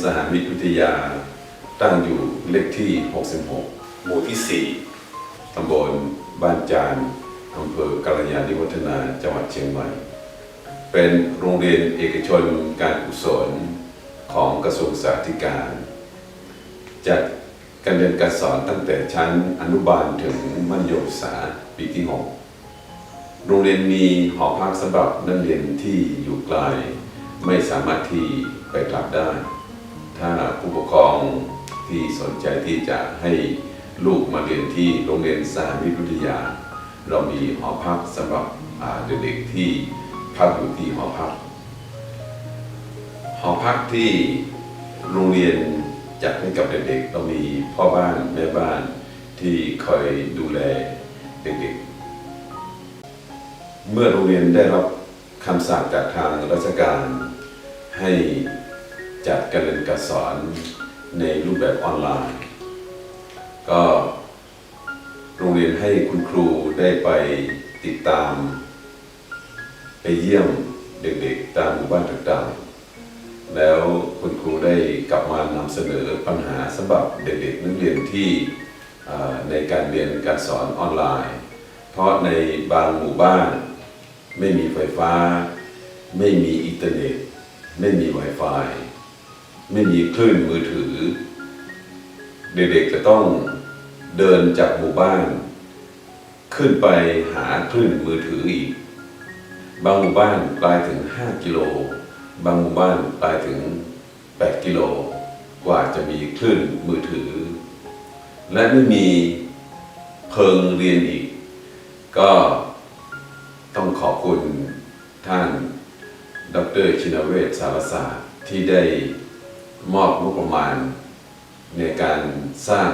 เรียนสหมิตรวิทยา ตั้งอยู่เลขที่ 66 หมู่ที่ 4 ตำบลบ้านจานอำเภอกัลยาณิวัฒนาจังหวัดเชียงใหม่ เป็นโรงเรียนเอกชนการกุศลของกระทรวงสาธารณสุขจัดการเรียนการสอนตั้งแต่ชั้นอนุบาลถึงมัธยมศึกษาปีที่ 6 โรงเรียนมีหอพักสำหรับนักเรียนที่อยู่ไกล ไม่สามารถที่ไปกลับได้ ถ้าผู้ปกครองที่สนใจที่จะให้ลูกมาเรียนที่โรงเรียนสามิตรวิทยา เรามีหอพักสำหรับเด็กๆที่พักอยู่ที่หอพัก หอพักที่โรงเรียนจัดให้กับเด็กๆเรามีพ่อบ้านแม่บ้านที่คอยดูแลเด็กๆ เมื่อโรงเรียนได้รับคำสั่งจากทางราชการให้ จัดการเรียนการสอนในรูปแบบออนไลน์ ก็โรงเรียนให้คุณครูได้ไปติดตาม ไปเยี่ยมเด็กๆ ตามหมู่บ้านต่างๆ แล้วคุณครูได้กลับมานำเสนอปัญหาสำหรับเด็กๆ นักเรียนที่ในการเรียนการสอนออนไลน์ เพราะในบางหมู่บ้านไม่มีไฟฟ้า ไม่มีอินเทอร์เน็ต ไม่มี Wi-Fi ไม่มีคลื่นมือถือ เด็กๆจะต้องเดินจากหมู่บ้าน ขึ้นไปหาคลื่นมือถืออีก บางหมู่บ้านไกลถึง 5 กิโล บางหมู่บ้านไกลถึง 8 กิโล กว่าจะมีคลื่นมือถือ และไม่มีเพิงเรียนอีก ก็ต้องขอบคุณท่าน ดรชินเวศสารศาสตร์ที่ได้ มอบงบประมาณ ในการสร้าง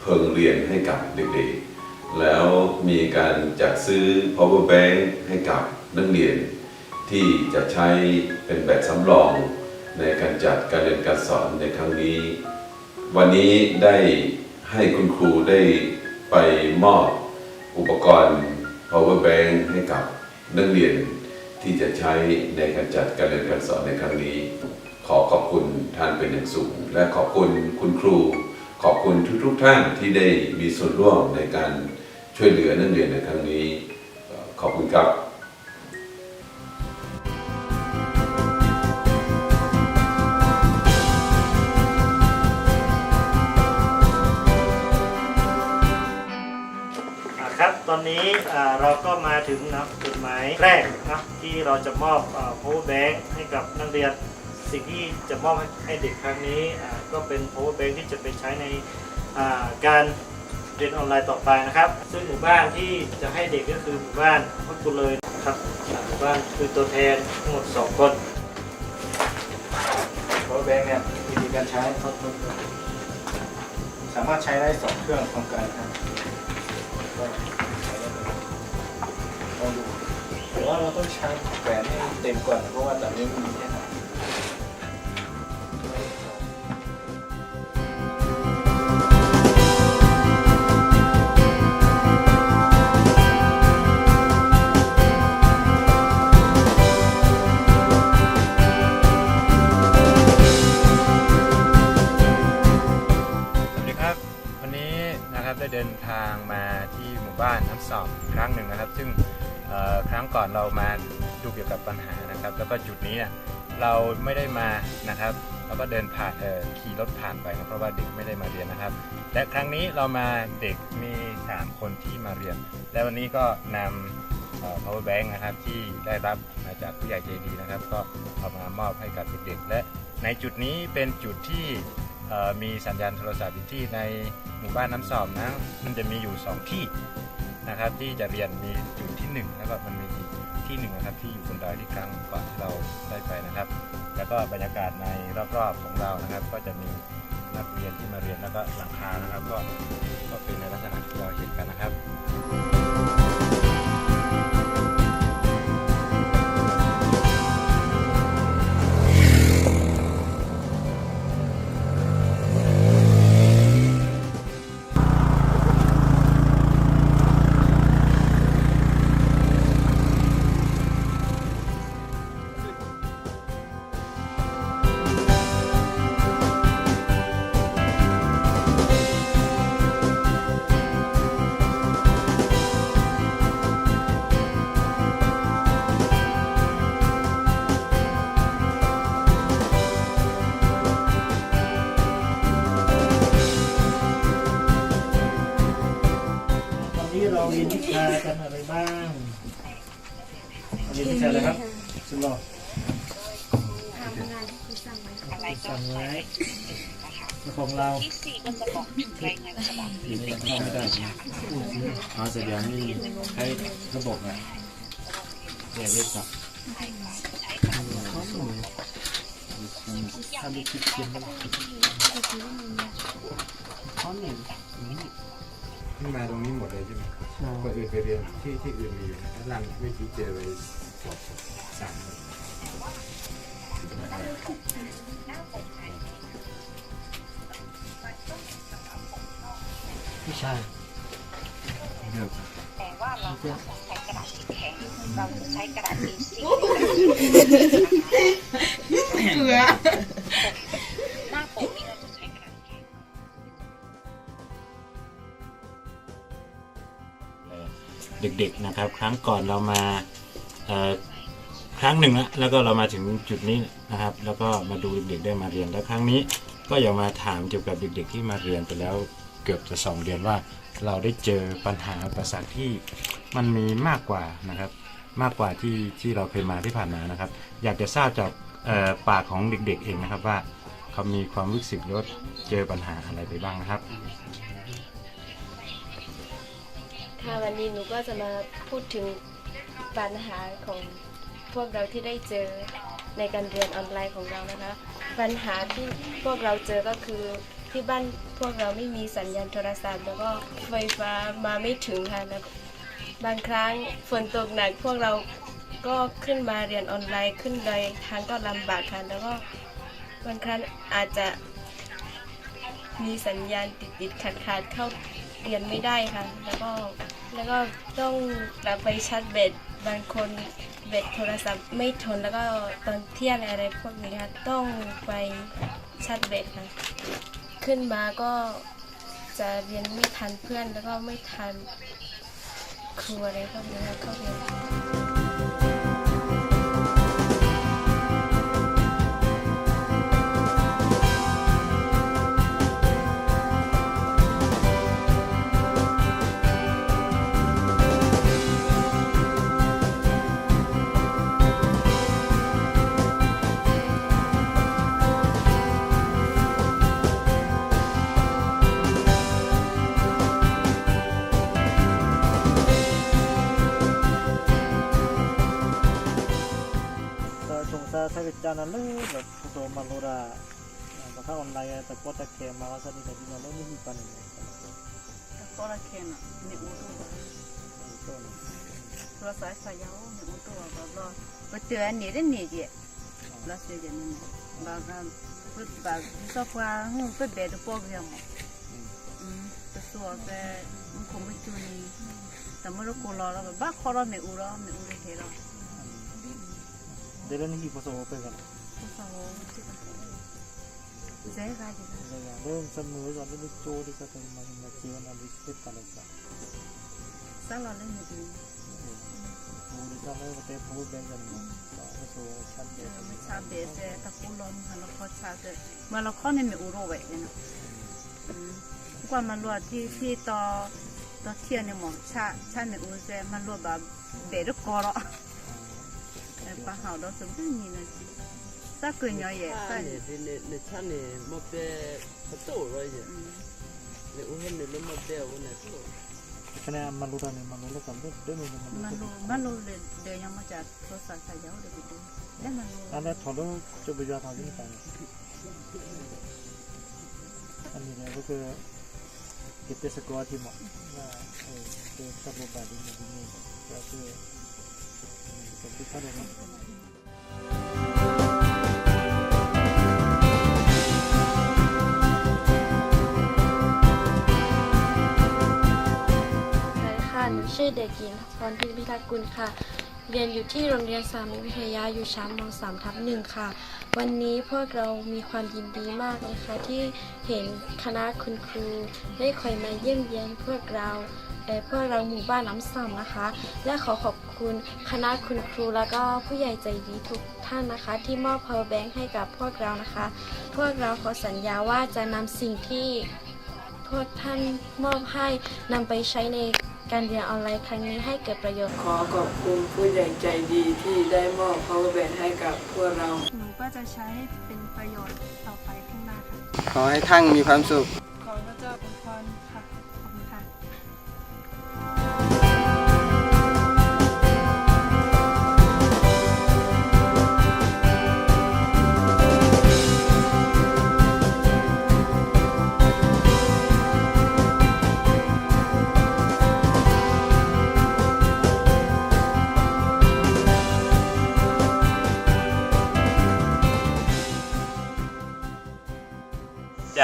เพิงเรียนให้กับเด็กๆ แล้วมีการจัดซื้อ power bank ให้กับนักเรียน ที่จะใช้เป็นแบบสำรองในการจัดการเรียนการสอนในครั้งนี้ วันนี้ได้ให้คุณครูได้ไปมอบอุปกรณ์ power bank ให้กับนักเรียนที่จะใช้ในการจัดการเรียนการสอนในครั้งนี้ ขอขอบคุณท่านเป็นอย่างสูง และขอบคุณคุณครู ขอบคุณทุกๆทท่านที่ได้มีส่วนร่วมในการช่วยเหลือนักเรียนในครั้งนี้ ขอบคุณครับครับตอนนี้เราก็มาถึงนะจุดหมายแรกนะที่เราจะมอบอ่า power bank ให้กับนักเรียน สิ่งที่จะมอบให้ให้เด็กครั้งนี้อ่าก็เป็น power bank ที่จะไปใช้ในอ่าการเรียนออนไลน์ต่อไปนะครับ ซึ่งหมู่บ้านที่จะให้เด็กก็คือหมู่บ้านพักกุเลยนะครับอ่าหมู่บ้านคือตัวแทนทั้งหมด 2 คน power bank เนี่ยวิธีการใช้สามารถใช้ได้สองเครื่องพร้อมกันครับก็ใช้ได้เลยลองดูแต่ว่าเราต้องใช้แหวนให้เต็มก่อนเพราะว่าตอนนี้มันมีแค่ นี้เนี่ยเราไม่ได้มานะครับเราก็เดินผ่านเออขี่รถผ่านไปนะเพราะว่าเด็กไม่ได้มาเรียนนะครับ และครั้งนี้เรามาเด็กมี 3 คนที่มาเรียน และวันนี้ก็นำออ power bank นะครับที่ได้รับมาจากผู้ใหญ่ใจดีนะครับ ก็เอามามอบให้กับเด็กๆและในจุดนี้เป็นจุดที่มีสัญญาณโทรศัพท์ที่ในหมู่บ้านน้ำสอบนะมันจะมีอยู่ 2 ที่นะครับที่จะเรียนมีจุดที่ 1 แล้วก็มันมีอีก ที่หนึ่งนะครับที่อยู่บนดอยที่ครั้งก่อนที่เราได้ไปนะครับ แล้วก็บรรยากาศในรอบๆของเรานะครับ ก็จะมีนักเรียนที่มาเรียนแล้วก็หลังคานะครับ ก็ก็เป็นในลักษณะที่เราเห็นกันนะครับ นี่ไม่ใช่เลยครับสุดหล่อทำงานที่คุณสั่งไว้ค่ะสั่งไว้ของเราที่สี่ก็จะบอกถึงรายงานฉบับทีนี้เข้าไม่ได้เอาเสร็จแล้วนี่ให้ระบบอะเดี๋ยวเรียกกลับทำดูคิดเขียนไปเลยนี่มาตรงนี้หมดเลยใช่ไหม คนอื่นไปเรียนที่ที่อื่นมีอยู่นะหลังไม่คิดเจอไปสอบสามคนไม่ใช่เลือกแต่ว่าเราจะใช้กระดาษสีแข็งเราจะใช้กระดาษ A4 เกลือ ด็กๆนะครับ ครั้งก่อนเรามาครั้งหนึ่งแล้วแล้วก็เรามาถึงจุดนี้นะครับ แล้วก็มาดูเด็กๆได้มาเรียนแล้วครั้งนี้ก็อยากมาถามเกี่ยวกับเด็ก ๆ ที่มาเรียนไปแล้วเกือบจะสองเดือนว่า เราได้เจอปัญหาอุปสรรคที่มันมีมากกว่านะครับ มากกว่าที่ที่เราเคยมาที่ผ่านมานะครับ อยากจะทราบจากปากของเด็ก ๆ เองนะครับว่าเขามีความรู้สึกหรือเจอปัญหาอะไรไปบ้างนะครับ ค่ะวันนี้หนูก็จะมาพูดถึงปัญหาของพวกเราที่ได้เจอในการเรียนออนไลน์ของเรานะคะ ปัญหาที่พวกเราเจอก็คือที่บ้านพวกเราไม่มีสัญญาณโทรศัพท์ แล้วก็ไฟฟ้ามาไม่ถึงค่ะแล้วบางครั้งฝนตกหนักพวกเราก็ขึ้นมาเรียนออนไลน์ขึ้นเลยทางก็ลำบากค่ะแล้วก็บางครั้งอาจจะมีสัญญาณติดติดขัดขาดเข้าเรียนไม่ได้ค่ะ แล้วก็ แล้วก็ต้องกลับไปชาร์จแบตบางคนแบตโทรศัพท์ไม่ทนแล้วก็ตอนเที่ยงอะไรพวกนี้ค่ะต้องไปชาร์จแบตค่ะขึ้นมาก็จะเรียนไม่ทันเพื่อนแล้วก็ไม่ทันครูอะไรพวกนี้ค่ะเข้าเรียน วิจารณ์เลยแบบโตมาลูระแต่ถ้าออนไลน์แต่ก็ตะเคมาว่าสนิทกันมาลูนี่มีปัญหาแต่พอตะเคนอะนี่อุตุตัวสายสายยาวนี่อุตัวบบเราไปเจอเนี่ยได้เนี่ยจีแล้วเจอยใจนี่ยบางครั้งปุ๊บางที่ชอบว่าหูไปเบ็ดปอกยังอืมแต่ตัวแบบมันคงไม่จุนี่แต่เมื่อเราโกรธเราแบบบ้าคอเราไม่อุเราไม่อุเลยเท่า 내려내기 보소 오백원 제가 내가 넌 선물을 얻는 쪼리 같은 말이나 지원한 리스펙하니까 살라는 얘기 우리 사회 그때 부부 배경 그래서 참배 참배 이제 딱 올라온 말로 차들 말로 커내면 우로웨 그냥 그건 말로 뒤뒤 또 ตัวเทียนเนี่ยหมองชาชาเนี่ยอูเจมันรวมแบบเบรกกอร์ ศัพท์สายยาวเดี๋ยวไปดูแล้วมันรู้อันนี้ถอดแล้วจะไปยาทอดที่ไหนอันนี้เนี่ยก็คือเก็บสกอร์ที่เหมาะว่าเออเป็นตับบาดีในที่นี้ก็คือเป็นที่เขาเรียก ชื่อเด็กหญิงพรพิมพิทักษ์กุลค่ะ เรียนอยู่ที่โรงเรียนสามิวิทยาอยู่ชั้นม .3 ทับหนึ่งค่ะ วันนี้พวกเรามีความยินดีมากเลยค่ะที่เห็นคณะคุณครู ได้คอยมาเยี่ยมเยียนพวกเราเอ่อพวกเราหมู่บ้านน้ำซ้ำนะคะ และขอขอบคุณคณะคุณครูแล้วก็ผู้ใหญ่ใจดีทุกท่านนะคะ ที่มอบ power bank ให้กับพวกเรานะคะ พวกเราขอสัญญาว่าจะนำสิ่งที่พวกท่านมอบให้นำไปใช้ใน การเรียนออนไลน์ครั้งนี้ให้เกิดประโยชน์ ขอขอบคุณผู้ใหญ่ใจดีที่ได้มอบ power bank ให้กับพวกเรา หนูก็จะใช้เป็นประโยชน์ต่อไปข้างหน้าค่ะ ขอให้ท่านมีความสุข ขอพระเจ้าอวยพร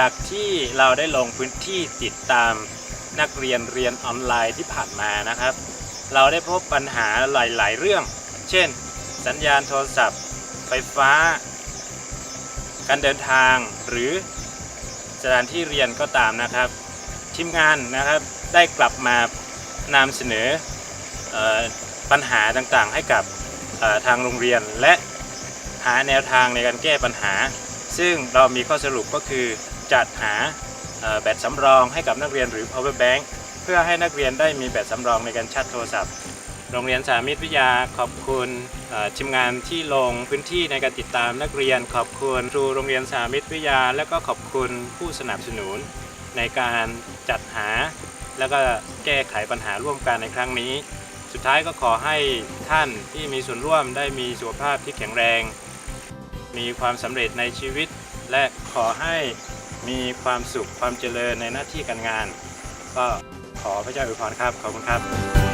จากที่เราได้ลงพื้นที่ติดตามนักเรียนเรียนออนไลน์ที่ผ่านมานะครับ เราได้พบปัญหาหลาย ๆ เรื่อง เช่น สัญญาณโทรศัพท์ ไฟฟ้า การเดินทางหรือสถานที่เรียนก็ตามนะครับ ทีมงานนะครับได้กลับมานำเสนออปัญหาต่างๆ ให้กับทางโรงเรียนและหาแนวทางในการแก้ปัญหา ซึ่งเรามีข้อสรุปก็คือ จัดหาแบตสำรองให้กับนักเรียนหรือ power bank เพื่อให้นักเรียนได้มีแบตสำรองในการชาร์จโทรศัพท์ โรงเรียนสามิตรวิทยาขอบคุณทีมงานที่ลงพื้นที่ในการติดตามนักเรียน ขอบคุณครูโรงเรียนสามิตรวิทยา และก็ขอบคุณผู้สนับสนุนในการจัดหา แล้วก็แก้ไขปัญหาร่วมกันในครั้งนี้ สุดท้ายก็ขอให้ท่านที่มีส่วนร่วมได้มีสุขภาพที่แข็งแรง มีความสำเร็จในชีวิต และขอให้ มีความสุขความเจริญในหน้าที่การงาน ก็ขอพระเจ้าอวยพรครับ ขอบคุณครับ